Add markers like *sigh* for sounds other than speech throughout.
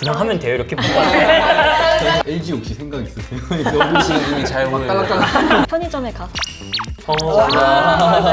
그냥 하면 돼요 이렇게 *laughs* LG 혹시 생각 있으세요? 너무 지금 이미 잘 보여요. 편의점에 가서 어,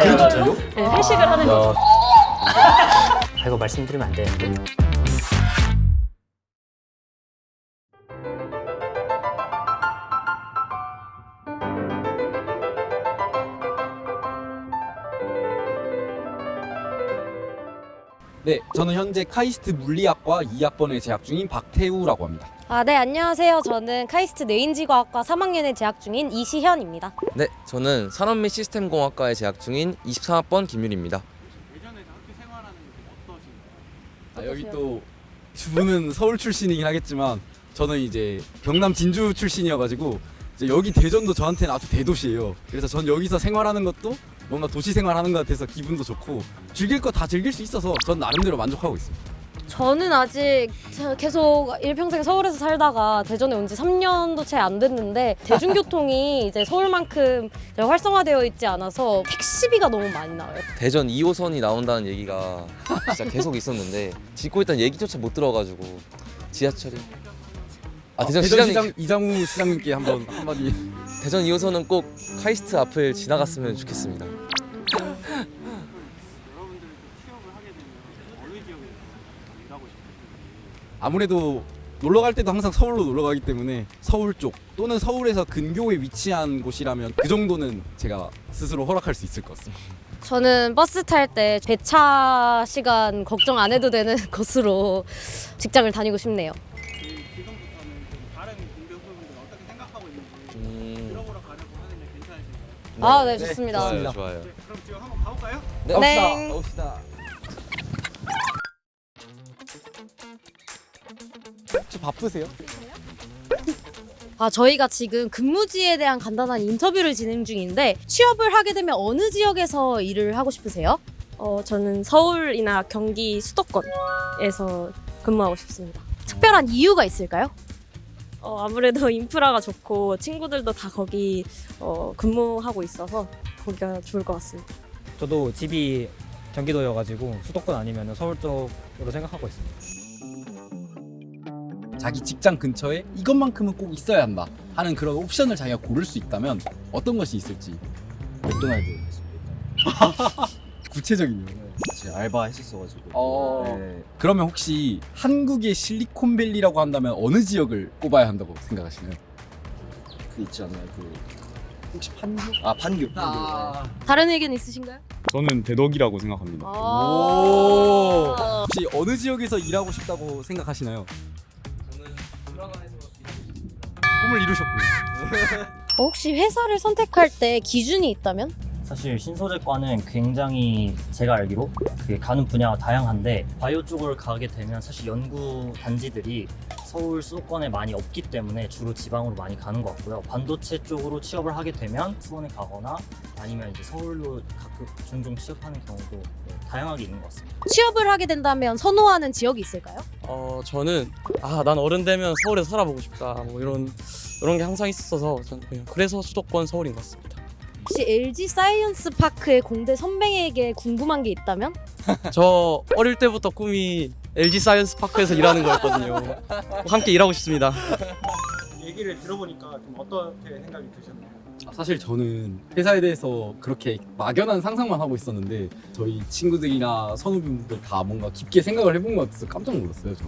그런 정도? 네, 회식을 하는 거죠. 아, 이거 말씀드리면 안 되는데 네, 저는 현재 카이스트 물리학과 2학번에 재학 중인 박태우라고 합니다. 아, 네, 안녕하세요. 저는 카이스트 뇌인지과학과 3학년에 재학 중인 이시현입니다. 네, 저는 산업 및 시스템 공학과에 재학 중인 23학번 김윤입니다. 아, 여기 또두 분은 서울 출신이긴 하겠지만 저는 이제 경남 진주 출신이어가지고 이제 여기 대전도 저한테는 아주 대도시예요. 그래서 전 여기서 생활하는 것도 뭔가 도시 생활하는 것 같아서 기분도 좋고 즐길 거 다 즐길 수 있어서 전 나름대로 만족하고 있습니다. 저는 아직 저- 계속 일평생 서울에서 살다가 대전에 온 지 3년도 채 안 됐는데 대중교통이 *laughs* 이제 서울만큼 활성화되어 있지 않아서 택시비가 너무 많이 나와요. 대전 2호선이 나온다는 얘기가 진짜 계속 있었는데 짓고 있다는 얘기조차 못 들어가지고 지하철이 아 대전 시장 시장 이장우 시장님께 한번 한마디. 대전 2호선은 꼭 카이스트 앞을 지나갔으면 좋겠습니다. 아무래도 놀러 갈 때도 항상 서울로 놀러 가기 때문에 서울 쪽 또는 서울에서 근교에 위치한 곳이라면 그 정도는 제가 스스로 허락할 수 있을 것 같습니다. 저는 버스 탈 때 배차 시간 걱정 안 해도 되는 *laughs* 곳으로 직장을 다니고 싶네요. 음, 아, 네, 좋습니다. 좋아요, 좋아요. 네. 가봅시다. 가봅시다. 혹시 바쁘세요? 아, 저희가 지금 근무지에 대한 간단한 인터뷰를 진행 중인데 취업을 하게 되면 어느 지역에서 일을 하고 싶으세요? 어, 저는 서울이나 경기 수도권에서 근무하고 싶습니다. 특별한 이유가 있을까요? 어, 아무래도 인프라가 좋고 친구들도 다 거기 어, 근무하고 있어서 거기가 좋을 것 같습니다. 저도 집이 경기도여가지고 수도권 아니면 서울 쪽으로 생각하고 있습니다. 자기 직장 근처에 이것만큼은 꼭 있어야 한다 하는 그런 옵션을 자기가 고를 수 있다면 어떤 것이 있을지 맥도날드 *laughs* 구체적이네요. 제가 알바 했었어가지고 어. 네. 그러면 혹시 한국의 실리콘밸리라고 한다면 어느 지역을 꼽아야 한다고 생각하시나요? 그 있지 않나요? 그 혹시 판교? 아 판교 판교 다른 의견 있으신가요? 저는 대덕이라고 생각합니다. 오. 아. 혹시 어느 지역에서 일하고 싶다고 생각하시나요? 꿈을 이루셨고요. *laughs* 어, 혹시 회사를 선택할 때 기준이 있다면? 사실 신소재과는 굉장히 제가 알기로 그 가는 분야가 다양한데 바이오 쪽을 가게 되면 사실 연구 단지들이 서울 수도권에 많이 없기 때문에 주로 지방으로 많이 가는 것 같고요. 반도체 쪽으로 취업을 하게 되면 수원에 가거나 아니면 이제 서울로 가끔 종종 취업하는 경우도 네, 다양하게 있는 것 같습니다. 취업을 하게 된다면 선호하는 지역이 있을까요? 어 저는 아 난 어른 되면 서울에 서 살아보고 싶다 뭐 이런 이런 게 항상 있었어서 저는 그냥 그래서 수도권 서울인 것 같습니다. 혹시 LG 사이언스 파크의 공대 선배에게 궁금한 게 있다면? *laughs* 저 어릴 때부터 꿈이 LG 사이언스 파크에서 일하는 거였거든요. 꼭 함께 일하고 싶습니다. 얘기를 들어보니까 좀 어떻게 생각이 드셨나요? 아, 사실 저는 회사에 대해서 그렇게 막연한 상상만 하고 있었는데 저희 친구들이나 선후배분들 다 뭔가 깊게 생각을 해본 것 같아서 깜짝 놀랐어요. 저.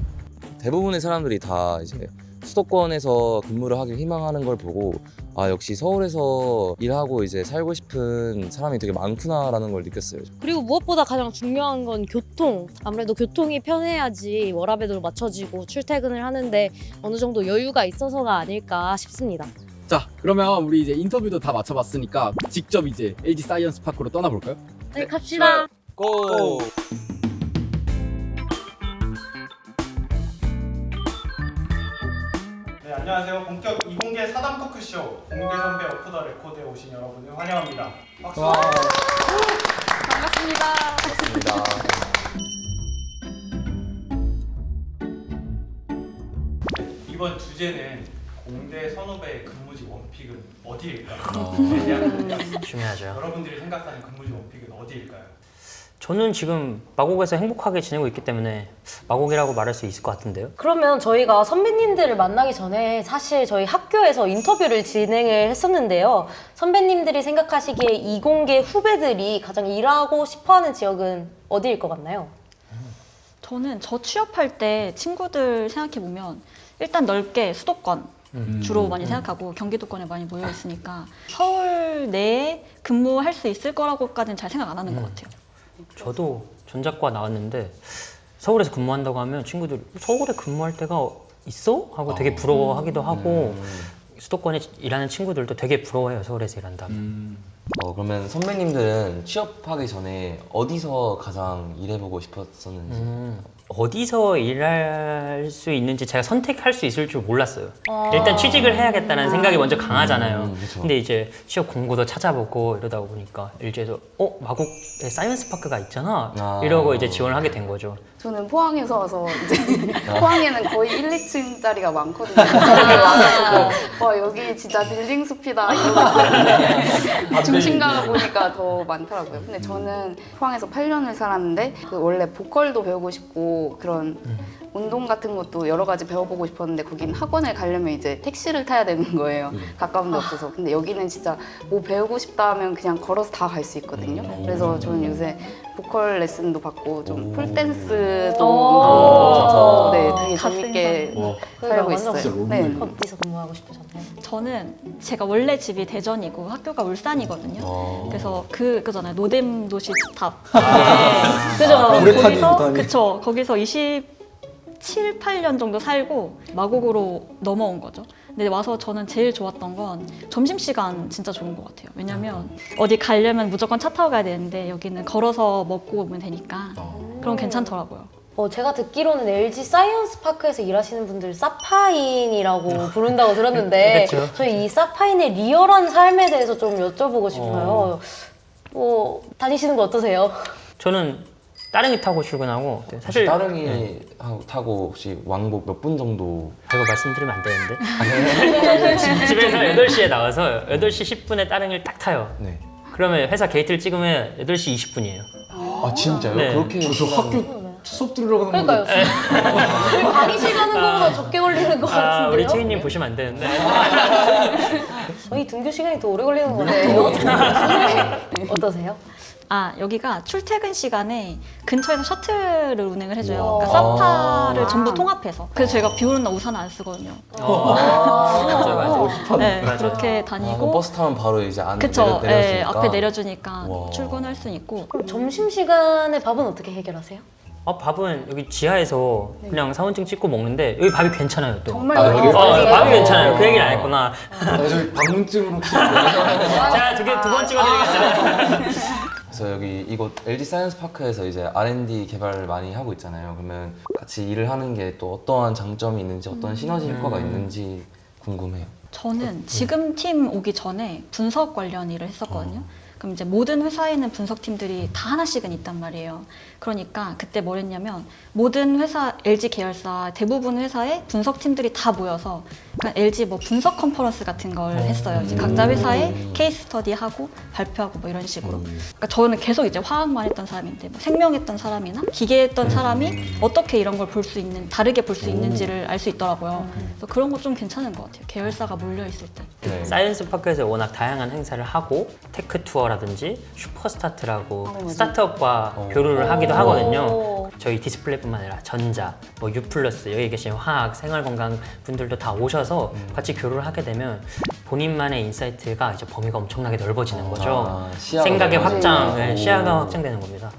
대부분의 사람들이 다 이제 수도권에서 근무를 하길 희망하는 걸 보고 아 역시 서울에서 일하고 이제 살고 싶은 사람이 되게 많구나라는 걸 느꼈어요. 그리고 무엇보다 가장 중요한 건 교통. 아무래도 교통이 편해야지 워라밸도 맞춰지고 출퇴근을 하는데 어느 정도 여유가 있어서가 아닐까 싶습니다. 자, 그러면 우리 이제 인터뷰도 다 마쳐봤으니까 직접 이제 LG 사이언스 파크로 떠나볼까요? 네, 갑시다. 고! 네, 안녕하세요. 본격 이공계 사담 토크쇼 공대 선배 오프 더 레코드에 오신 여러분을 환영합니다. 박수. 반갑습니다. 이번 주제는 공대 선후배의 근무지 원픽은 어디일까? 어. 중요하죠. 여러분들이 생각하는 근무지 원픽은 어디일까요? 저는 지금 마곡에서 행복하게 지내고 있기 때문에 마곡이라고 말할 수 있을 것 같은데요. 그러면 저희가 선배님들을 만나기 전에 사실 저희 학교에서 인터뷰를 진행을 했었는데요. 선배님들이 생각하시기에 이공계 후배들이 가장 일하고 싶어하는 지역은 어디일 것 같나요? 저는 저 취업할 때 친구들 생각해 보면 일단 넓게 수도권 주로 많이 생각하고 경기도권에 많이 모여 있으니까 서울 내에 근무할 수 있을 거라고까지는 잘 생각 안 하는 것 같아요. 저도 전작과 나왔는데 서울에서 근무한다고 하면 친구들 서울에 근무할 때가 있어? 하고 되게 부러워하기도 하고 수도권에 일하는 친구들도 되게 부러워해요 서울에서 일한다면. 어, 그러면 선배님들은 취업하기 전에 어디서 가장 일해보고 싶었었는지? 음, 어디서 일할 수 있는지 제가 선택할 수 있을 줄 몰랐어요. 아. 일단 취직을 해야겠다는 생각이 먼저 강하잖아요. 음, 그쵸. 근데 이제 취업 공고도 찾아보고 이러다 보니까 LG에서 어 마곡에 사이언스 파크가 있잖아 아. 이러고 이제 지원을 하게 된 거죠. 저는 포항에서 와서 이제 *laughs* 포항에는 거의 1, 2층짜리가 많거든요. 저기 *laughs* 와서 와 여기 진짜 빌딩 숲이다 이러고 있었는데 중심가가 보니까 더 많더라고요. 근데 저는 포항에서 8년을 살았는데 그 원래 보컬도 배우고 싶고 그런 운동 같은 것도 여러 가지 배워보고 싶었는데 거긴 학원을 가려면 이제 택시를 타야 되는 거예요. 가까운 데 없어서. 근데 여기는 진짜 뭐 배우고 싶다 하면 그냥 걸어서 다 갈 수 있거든요. 그래서 저는 요새 보컬 레슨도 받고 좀 풀댄스도 오. 네, 되게 갓 재밌게 그러니까 살고 완전 있어요. 네. 어디서 근무하고 싶으셨나요? 저는 제가 원래 집이 대전이고 학교가 울산이거든요. 어. 그래서 그 그잖아요 노잼 도시 집탑. 아. 그죠? 오래 타니, 거기서. 그쵸 거기서 27, 8년 정도 살고 마곡으로 넘어온 거죠. 근데 와서 저는 제일 좋았던 건 점심시간 진짜 좋은 것 같아요. 왜냐면 어디 가려면 무조건 차 타고 가야 되는데 여기는 걸어서 먹고 오면 되니까 그럼 괜찮더라고요. 어, 제가 듣기로는 LG 사이언스 파크에서 일하시는 분들 사파인이라고 부른다고 들었는데 *laughs* 그쵸. 저희 이 사파인의 리얼한 삶에 대해서 좀 여쭤보고 싶어요. 뭐 다니시는 거 어떠세요? 저는 따릉이 타고 출근하고 네, 사실 따릉이 네. 하고- 타고 혹시 왕복 몇 분 정도 이거 말씀드리면 안 되는데 *laughs* 집- 집에서 8시에 나와서 8시 10분에 따릉이를 딱 타요. 네. 그러면 회사 게이트를 찍으면 8시 20분이에요. 아 진짜요? 네. 그렇게 저 학교 수업 들으러 가는 그러니까요. 건데 우리 강의실 가는 거보다 적게 걸리는 것 아, 우리 같은데요? 채인님 보시면 안 되는데. *laughs* 저희 등교 시간이 더 오래 걸리는 것 같아요. 어떠세요? 아 여기가 출퇴근 시간에 근처에서 셔틀을 운행을 해줘요. 그러니까 사파를 아. 전부 통합해서. 그래서 저희가 비 오는 날 우산 안 쓰거든요. 어, 맞아, 맞아. 네, 맞아요. 그렇게 아, 그럼 다니고. 버스 타면 바로 이제 안 그쵸. 내려, 예, 내려주니까 앞에 내려주니까 와. 출근할 수 있고. 그럼 점심시간에 밥은 어떻게 해결하세요? 어, 밥은 여기 지하에서 그냥 사원증 찍고 먹는데 여기 밥이 괜찮아요 또. 정말 아, 여기 여기? 어, 밥이 괜찮아요. 그 얘기를 안 했구나. 아, 저희 방문증으로 혹시 *laughs* 자, 두개두번 찍어드리겠습니다. 그래서 여기 이곳 LG 사이언스 파크에서 이제 R&D 개발을 많이 하고 있잖아요. 그러면 같이 일을 하는 게 또 어떠한 장점이 있는지 어떤 시너지 효과가 음. 있는지 궁금해요. 저는 지금 팀 오기 전에 분석 관련 일을 했었거든요. 그럼 이제 모든 회사에는 분석팀들이 다 하나씩은 있단 말이에요. 그러니까 그때 뭘 했냐면 모든 회사 LG 계열사 대부분 회사에 분석팀들이 다 모여서 그러니까 LG 뭐 분석 컨퍼런스 같은 걸 했어요. 이제 각자 회사에 케이스 스터디 하고 발표하고 뭐 이런 식으로. 그러니까 저는 계속 이제 화학만 했던 사람인데 뭐 생명했던 사람이나 기계했던 사람이 어떻게 이런 걸 볼 수 있는 다르게 볼 수 있는지를 알 수 있더라고요. 그래서 그런 거 좀 괜찮은 것 같아요. 계열사가 몰려 있을 때. 네. 사이언스 파크에서 워낙 다양한 행사를 하고 테크 투어 라든지 슈퍼스타트라고 스타트업과 어. 교류를 하기도 오. 하거든요. 저희 디스플레이뿐만 아니라 전자, 뭐 U 플러스 여기 계신 화학, 생활건강 분들도 다 오셔서 같이 교류를 하게 되면 본인만의 인사이트가 이제 범위가 엄청나게 넓어지는 거죠. 아, 시야가 생각의. 확장, 네, 오. 시야가 확장되는 겁니다.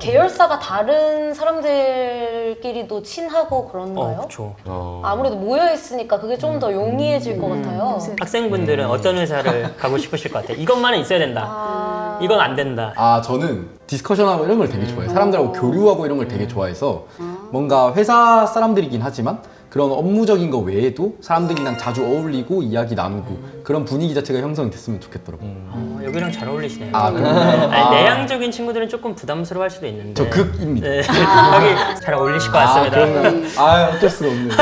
계열사가 다른 사람들끼리도 친하고 그런가요? 어, 그렇죠. 어. 아무래도 모여 있으니까 그게 좀 더 용이해질 것 같아요. 학생분들은 어떤 회사를 *laughs* 가고 싶으실 것 같아요. 이것만은 있어야 된다. 아... 이건 안 된다. 아 저는 디스커션하고 이런 걸 되게 좋아해요. 사람들하고 교류하고 이런 걸 되게 좋아해서 뭔가 회사 사람들이긴 하지만 그런 업무적인 거 외에도 사람들이랑 자주 어울리고 이야기 나누고 그런 분위기 자체가 형성이 됐으면 좋겠더라고요. 어, 여기랑 잘 어울리시네요. 아 그런가요? 아니, 아, 내향적인 친구들은 조금 부담스러워할 수도 있는데. 저 극입니다. 네. *laughs* 여기 잘 어울리실 것 아 같습니다. 그런가요? 아 어쩔 수가 없네요.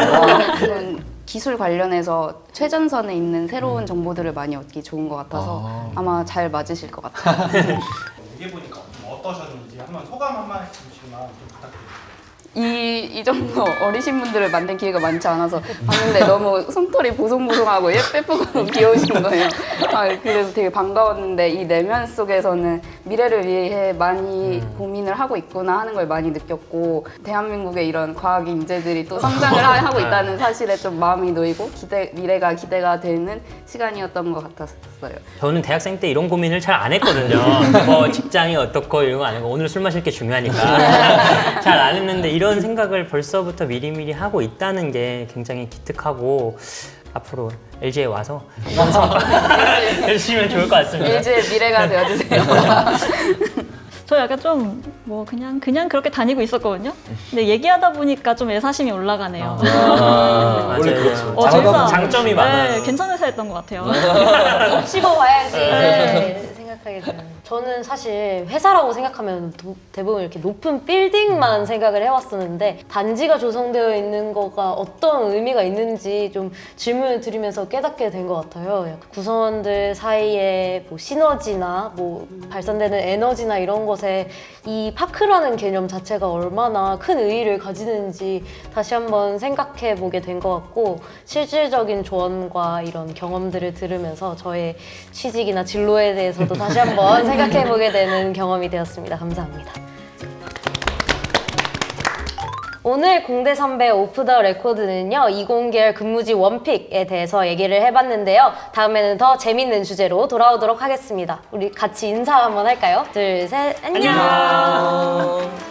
저는 기술 관련해서 최전선에 있는 새로운 정보들을 많이 얻기 좋은 것 같아서 아. 아마 잘 맞으실 것 같아요. *laughs* 얘기해 보니까 어떠셨는지 한번 소감 한 말씀씩만 좀 부탁드립니다. 이, 이 정도 어리신 분들을 만날 기회가 많지 않아서 봤는데 너무 솜털이 보송보송하고 예쁘고 *laughs* 귀여우신 거예요. 아, 그래서 되게 반가웠는데 이 내면 속에서는 미래를 위해 많이 고민을 하고 있구나 하는 걸 많이 느꼈고 대한민국의 이런 과학 인재들이 또 성장을 하- 하고 *laughs* 있다는 사실에 좀 마음이 놓이고 기대, 미래가 기대가 되는 시간이었던 것 같았어요. 저는 대학생 때 이런 고민을 잘 안 했거든요. *laughs* 뭐 직장이 어떻고 이런 거 아니고 오늘 술 마실 게 중요하니까 잘 안 했는데 이런 생각을 벌써부터 미리미리 하고 있다는 게 굉장히 기특하고 앞으로 LG에 와서 *laughs* 이런 하면 좋을 것 같습니다. LG의 미래가 되어주세요. *laughs* 저 약간 좀 뭐 그냥 그냥 그렇게 다니고 있었거든요. 근데 얘기하다 보니까 좀 애사심이 올라가네요. 아, *laughs* 원래 맞아요. 그렇죠. 어, 회사- 장점이 네, 많아요. 괜찮은 회사였던 것 같아요. 씹어봐야지 네. 생각하게 되는. 저는 사실 회사라고 생각하면 도- 대부분 이렇게 높은 빌딩만 생각을 해왔었는데 단지가 조성되어 있는 거가 어떤 의미가 있는지 좀 질문을 드리면서 깨닫게 된 것 같아요. 약간 구성원들 사이에 뭐 시너지나 뭐 발산되는 에너지나 이런 것에 이 파크라는 개념 자체가 얼마나 큰 의의를 가지는지 다시 한번 생각해 보게 된 것 같고 실질적인 조언과 이런 경험들을 들으면서 저의 취직이나 진로에 대해서도 다시 한번 *laughs* 생각해 보게 되는 경험이 되었습니다. 감사합니다. 오늘 공대 선배 오프 더 레코드는요 20계열 근무지 원픽에 대해서 얘기를 해봤는데요 다음에는 더 재밌는 주제로 돌아오도록 하겠습니다 우리 같이 인사 한번 할까요? 둘 셋 안녕. 안녕.